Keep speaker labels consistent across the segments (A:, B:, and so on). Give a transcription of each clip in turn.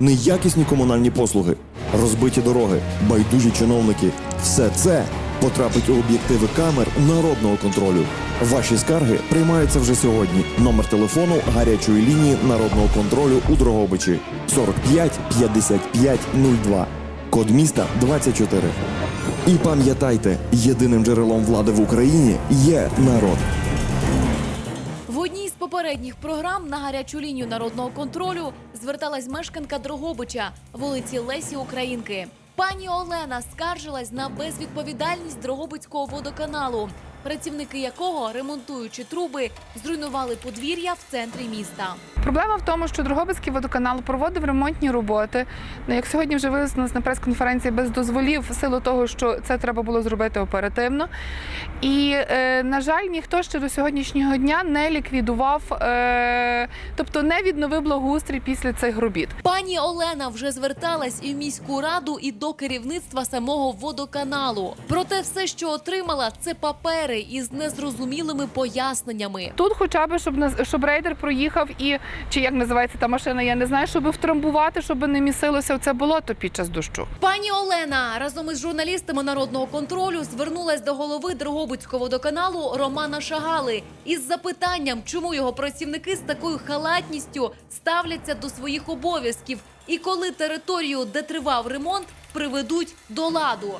A: неякісні комунальні послуги, розбиті дороги, байдужі чиновники. Все це потрапить у об'єктиви камер народного контролю. Ваші скарги приймаються вже сьогодні. Номер телефону гарячої лінії народного контролю у Дрогобичі 45 55 02. Код міста 24. І пам'ятайте, єдиним джерелом влади в Україні є народ.
B: В одній з попередніх програм на гарячу лінію народного контролю зверталась мешканка Дрогобича, вулиці Лесі Українки. Пані Олена скаржилась на безвідповідальність Дрогобицького водоканалу, працівники якого, ремонтуючи труби, зруйнували подвір'я в центрі міста.
C: Проблема в тому, що Дрогобицький водоканал проводив ремонтні роботи. Ну, Як сьогодні вже вияснилось на прес-конференції без дозволів, в силу того, що це треба було зробити оперативно. І, е, на жаль, ніхто ще до сьогоднішнього дня не ліквідував, е, тобто не відновив благоустрій після цих робіт.
B: Пані Олена вже зверталась і в міську раду, і до керівництва самого водоканалу. Проте все, що отримала, це папери із незрозумілими поясненнями.
C: Тут, хоча б, щоб щоб рейдер проїхав і чи як називається та машина, я не знаю, щоб втрамбувати, щоб не місилося це болото під час дощу.
B: Пані Олена разом із журналістами народного контролю звернулась до голови Дрогобицького водоканалу Романа Шагали із запитанням, чому його працівники з такою халатністю ставляться до своїх обов'язків і коли територію, де тривав ремонт, приведуть до ладу.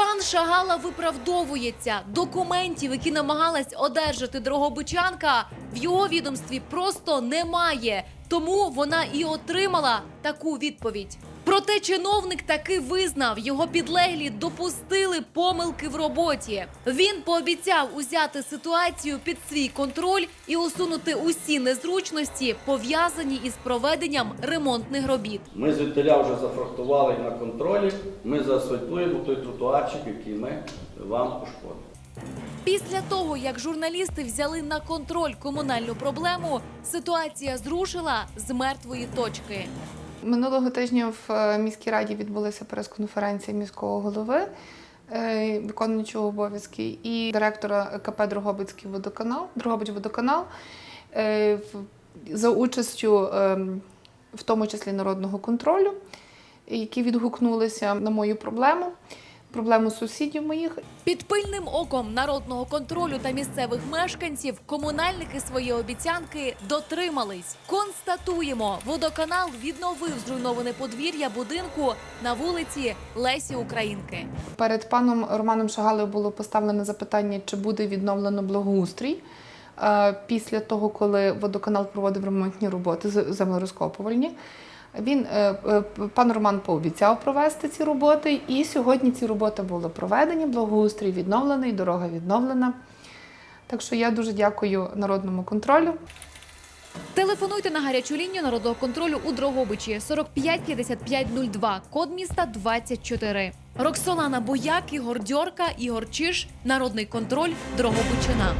B: Пан Шагала виправдовується. Документів, які намагалась одержати Дрогобичанка, в його відомстві просто немає. Тому вона і отримала таку відповідь. Проте чиновник таки визнав, його підлеглі допустили помилки в роботі. Він пообіцяв узяти ситуацію під свій контроль і усунути усі незручності, пов'язані із проведенням ремонтних робіт.
D: Ми звідтиля вже зафрахтували на контролі, ми заасфальтуємо той тротуарчик, який ми вам пошкодили.
B: Після того, як журналісти взяли на контроль комунальну проблему, ситуація зрушила з мертвої точки.
C: Минулого тижня в е, міській раді відбулася прес-конференція міського голови, е, виконуючого обов'язки, і директора КП Дрогобицький водоканал, Дрогобич водоканал е, за участю, е, в тому числі народного контролю, які відгукнулися на мою проблему, проблему сусідів моїх.
B: Під пильним оком народного контролю та місцевих мешканців комунальники свої обіцянки дотримались. Констатуємо, водоканал відновив зруйноване подвір'я будинку на вулиці Лесі Українки.
C: Перед паном Романом Шагалою було поставлено запитання, чи буде відновлено благоустрій е, після того, коли водоканал проводив ремонтні роботи землерозкопувальні. Він е, е, пан Роман пообіцяв провести ці роботи, і сьогодні ці роботи були проведені. Благоустрій відновлений, дорога відновлена. Так що я дуже дякую народному контролю.
B: Телефонуйте на гарячу лінію народного контролю у Дрогобичі 45 55 02, код міста 24. Роксолана Бояк, Ігор Дьорка, Ігор Чиш, народний контроль Дрогобичина.